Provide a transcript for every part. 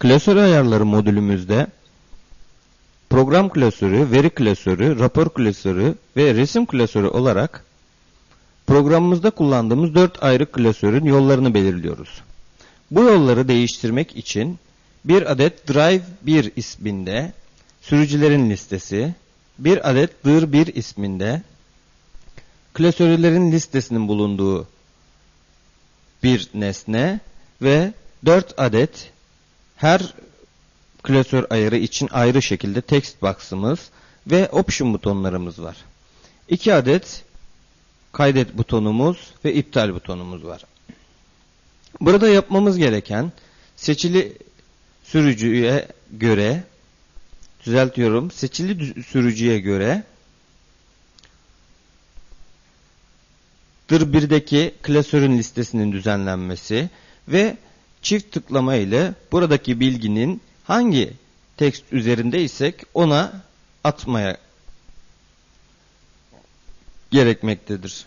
Klasör ayarları modülümüzde program klasörü, veri klasörü, rapor klasörü ve resim klasörü olarak programımızda kullandığımız dört ayrı klasörün yollarını belirliyoruz. Bu yolları değiştirmek için bir adet drive 1 isminde sürücülerin listesi, bir adet dir 1 isminde klasörlerin listesinin bulunduğu bir nesne ve 4 adet her klasör ayarı için ayrı şekilde text box'ımız ve option butonlarımız var. 2 adet kaydet butonumuz ve iptal butonumuz var. Burada yapmamız gereken seçili sürücüye göre düzeltiyorum. Seçili sürücüye göre dir 1'deki klasörün listesinin düzenlenmesi ve çift tıklama ile buradaki bilginin hangi tekst üzerindeysek ona atmaya gerekmektedir.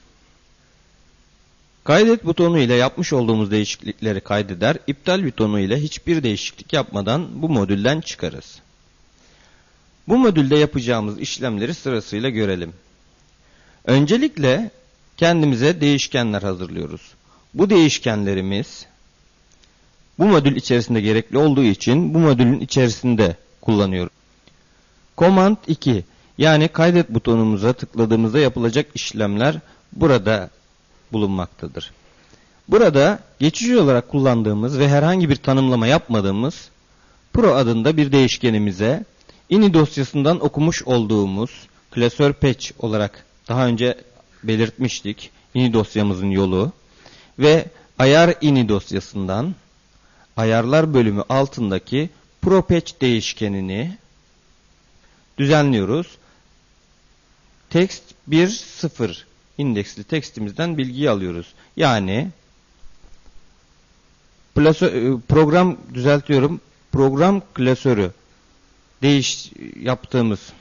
Kaydet butonu ile yapmış olduğumuz değişiklikleri kaydeder, iptal butonu ile hiçbir değişiklik yapmadan bu modülden çıkarız. Bu modülde yapacağımız işlemleri sırasıyla görelim. Öncelikle kendimize değişkenler hazırlıyoruz. Bu değişkenlerimiz bu modül içerisinde gerekli olduğu için bu modülün içerisinde kullanıyoruz. Command 2 yani kaydet butonumuza tıkladığımızda yapılacak işlemler burada bulunmaktadır. Burada geçici olarak kullandığımız ve herhangi bir tanımlama yapmadığımız Pro adında bir değişkenimize ini dosyasından okumuş olduğumuz klasör patch olarak daha önce belirtmiştik. ini dosyamızın yolu ve ayar ini dosyasından ayarlar bölümü altındaki Pro patch değişkenini düzenliyoruz. Text 1.0 indeksli tekstimizden bilgiyi alıyoruz. Yani e, program düzeltiyorum. Program klasörü değiş yaptığımız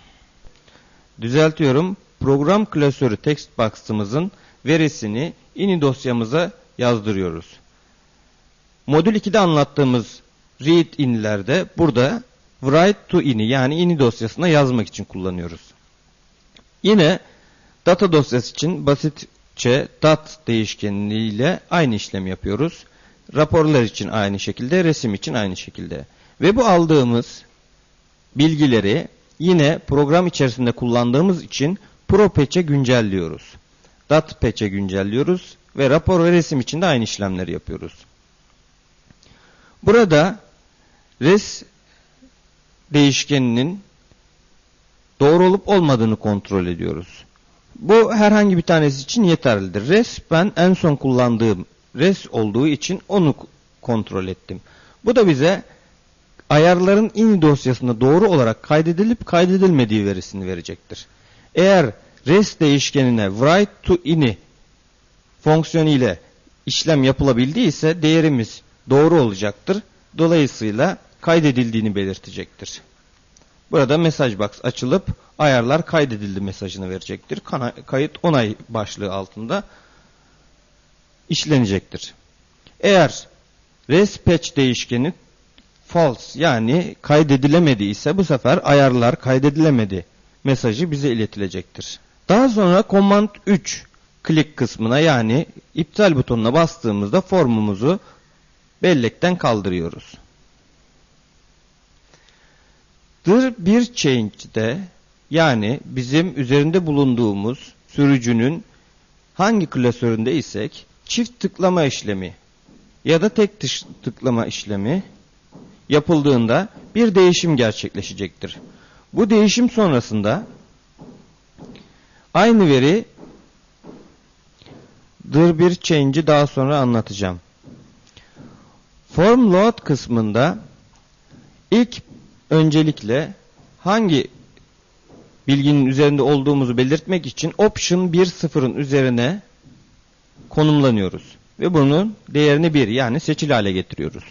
düzeltiyorum. Program klasörü text box'ımızın verisini ini dosyamıza yazdırıyoruz. Modül 2'de anlattığımız read in'lerde burada write to ini yani ini dosyasına yazmak için kullanıyoruz. Yine Data dosyası için basitçe dat değişkeniyle aynı işlem yapıyoruz. Raporlar için aynı şekilde, resim için aynı şekilde. Ve bu aldığımız bilgileri yine program içerisinde kullandığımız için Pro Patch'e güncelliyoruz. Dat Patch'e güncelliyoruz ve rapor ve resim için de aynı işlemleri yapıyoruz. Burada res değişkeninin doğru olup olmadığını kontrol ediyoruz. Bu herhangi bir tanesi için yeterlidir. Res ben en son kullandığım res olduğu için onu kontrol ettim. Bu da bize ayarların in dosyasında doğru olarak kaydedilip kaydedilmediği verisini verecektir. Eğer res değişkenine write to in'i fonksiyonu ile işlem yapılabildiyse değerimiz doğru olacaktır. Dolayısıyla kaydedildiğini belirtecektir. Burada mesaj box açılıp ayarlar kaydedildi mesajını verecektir. Kayıt onay başlığı altında işlenecektir. Eğer respatch değişkeni false yani kaydedilemedi ise bu sefer ayarlar kaydedilemedi mesajı bize iletilecektir. Daha sonra command 3 klik kısmına yani iptal butonuna bastığımızda formumuzu bellekten Dir bir change'de yani bizim üzerinde bulunduğumuz sürücünün hangi klasöründe isek çift tıklama işlemi ya da tek tıklama işlemi yapıldığında bir değişim gerçekleşecektir. Bu değişim sonrasında aynı veri dir bir change'i daha sonra anlatacağım. Form load kısmında ilk öncelikle hangi bilginin üzerinde olduğumuzu belirtmek için option 1.0'ın üzerine konumlanıyoruz. Ve bunun değerini 1 yani seçil hale getiriyoruz.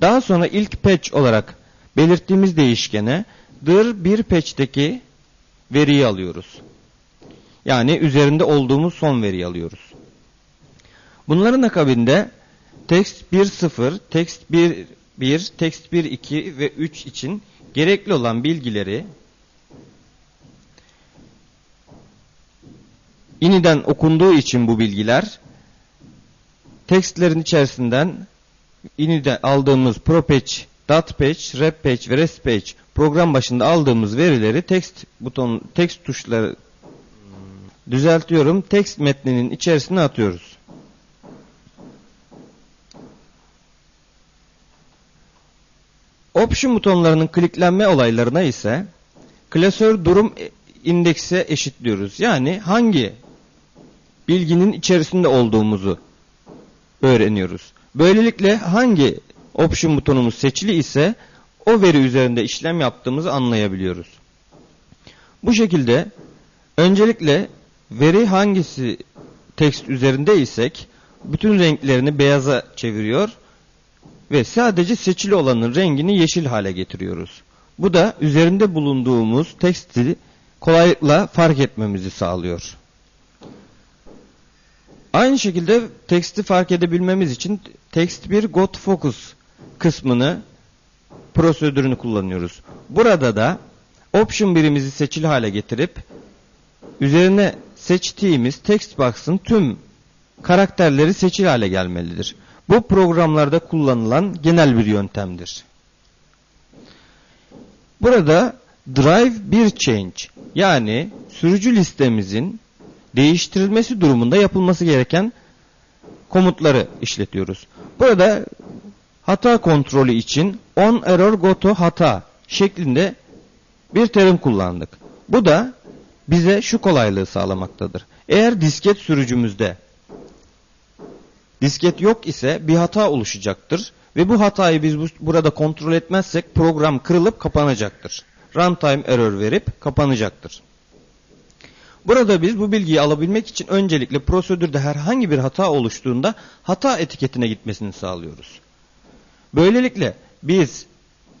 Daha sonra ilk patch olarak belirttiğimiz değişkene dir bir patch'teki veriyi alıyoruz. Yani üzerinde olduğumuz son veriyi alıyoruz. Bunların akabinde text 1.0, text 1 1, text 1, 2 ve 3 için gerekli olan bilgileri iniden okunduğu için bu bilgiler tekstlerin içerisinden inide aldığımız propatch, datpatch, repatch ve restpatch program başında aldığımız verileri text buton text tuşları düzeltiyorum. Text metninin içerisine atıyoruz. Option butonlarının kliklenme olaylarına ise klasör durum indekse eşitliyoruz. Yani hangi bilginin içerisinde olduğumuzu öğreniyoruz. Böylelikle hangi option butonumuz seçili ise o veri üzerinde işlem yaptığımızı anlayabiliyoruz. Bu şekilde öncelikle veri hangisi text üzerinde isek bütün renklerini beyaza çeviriyor ve sadece seçili olanın rengini yeşil hale getiriyoruz. Bu da üzerinde bulunduğumuz teksti kolaylıkla fark etmemizi sağlıyor. Aynı şekilde teksti fark edebilmemiz için text 1 got focus kısmını prosedürünü kullanıyoruz. Burada da option birimizi seçili hale getirip üzerine seçtiğimiz text box'ın tüm karakterleri seçili hale gelmelidir. Bu programlarda kullanılan genel bir yöntemdir. Burada drive bir change yani sürücü listemizin değiştirilmesi durumunda yapılması gereken komutları işletiyoruz. Burada hata kontrolü için on error go to hata şeklinde bir terim kullandık. Bu da bize şu kolaylığı sağlamaktadır. Eğer disket sürücümüzde disket yok ise bir hata oluşacaktır ve bu hatayı biz bu, burada kontrol etmezsek program kırılıp kapanacaktır. Runtime error verip kapanacaktır. Burada biz bu bilgiyi alabilmek için öncelikle prosedürde herhangi bir hata oluştuğunda hata etiketine gitmesini sağlıyoruz. Böylelikle biz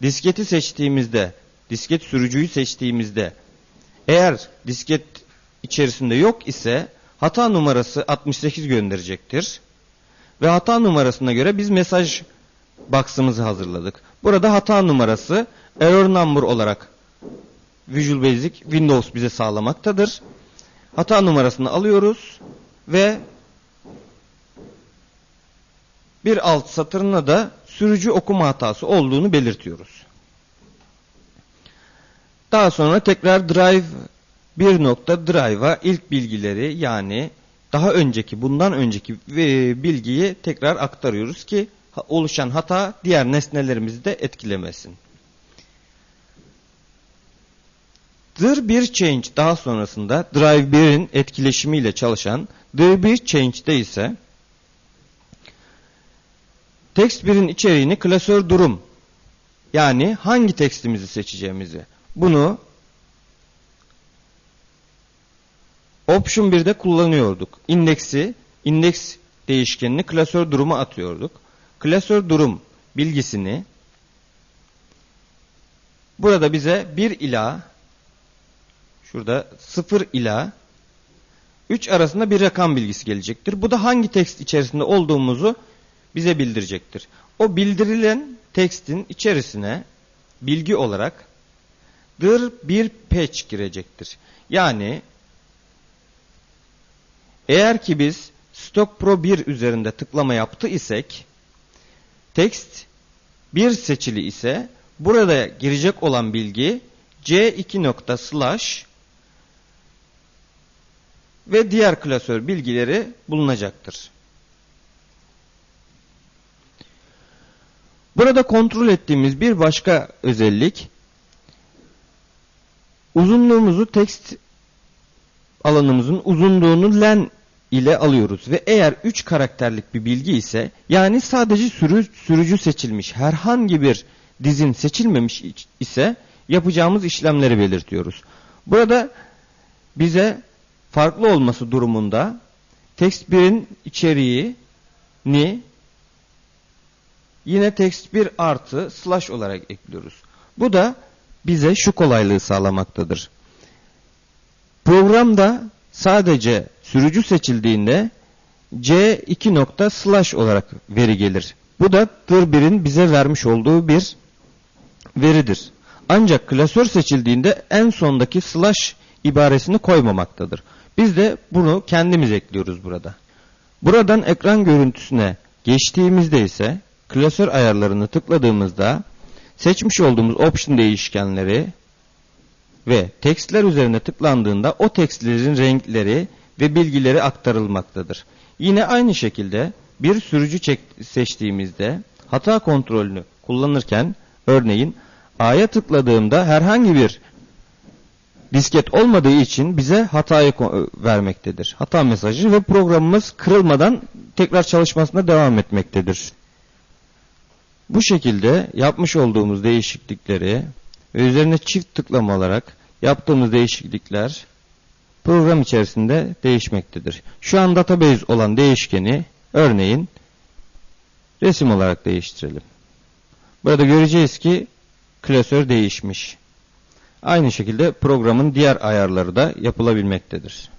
disketi seçtiğimizde, disket sürücüyü seçtiğimizde eğer disket içerisinde yok ise hata numarası 68 gönderecektir. Ve hata numarasına göre biz mesaj box'ımızı hazırladık. Burada hata numarası error number olarak Visual Basic Windows bize sağlamaktadır. Hata numarasını alıyoruz ve bir alt satırına da sürücü okuma hatası olduğunu belirtiyoruz. Daha sonra tekrar drive bir nokta drive'a ilk bilgileri yani daha önceki bundan önceki e, bilgiyi tekrar aktarıyoruz ki oluşan hata diğer nesnelerimizi de etkilemesin. Dir bir change daha sonrasında drive 1'in etkileşimiyle çalışan dir bir change'de ise text 1'in içeriğini klasör durum yani hangi tekstimizi seçeceğimizi bunu option 1'de kullanıyorduk. İndeksi, indeks değişkenini klasör duruma atıyorduk. Klasör durum bilgisini burada bize 1 ila şurada 0 ila 3 arasında bir rakam bilgisi gelecektir. Bu da hangi tekst içerisinde olduğumuzu bize bildirecektir. O bildirilen tekstin içerisine bilgi olarak dır bir patch girecektir. Yani eğer ki biz Stock Pro 1 üzerinde tıklama yaptı isek text 1 seçili ise burada girecek olan bilgi C2 nokta slash ve diğer klasör bilgileri bulunacaktır. Burada kontrol ettiğimiz bir başka özellik uzunluğumuzu text alanımızın uzunluğunu len ile alıyoruz ve eğer 3 karakterlik bir bilgi ise yani sadece sürü, sürücü seçilmiş herhangi bir dizin seçilmemiş ise yapacağımız işlemleri belirtiyoruz. Burada bize farklı olması durumunda text 1'in içeriğini yine text 1 artı slash olarak ekliyoruz. Bu da bize şu kolaylığı sağlamaktadır. Programda sadece sürücü seçildiğinde C2 nokta slash olarak veri gelir. Bu da dir bize vermiş olduğu bir veridir. Ancak klasör seçildiğinde en sondaki slash ibaresini koymamaktadır. Biz de bunu kendimiz ekliyoruz burada. Buradan ekran görüntüsüne geçtiğimizde ise klasör ayarlarını tıkladığımızda seçmiş olduğumuz option değişkenleri ve tekstler üzerine tıklandığında o tekstlerin renkleri ve bilgileri aktarılmaktadır. Yine aynı şekilde bir sürücü seçtiğimizde hata kontrolünü kullanırken örneğin A'ya tıkladığımda herhangi bir disket olmadığı için bize hatayı vermektedir. Hata mesajı ve programımız kırılmadan tekrar çalışmasına devam etmektedir. Bu şekilde yapmış olduğumuz değişiklikleri ve üzerine çift tıklama olarak yaptığımız değişiklikler program içerisinde değişmektedir. Şu an database olan değişkeni örneğin resim olarak değiştirelim. Burada göreceğiz ki klasör değişmiş. Aynı şekilde programın diğer ayarları da yapılabilmektedir.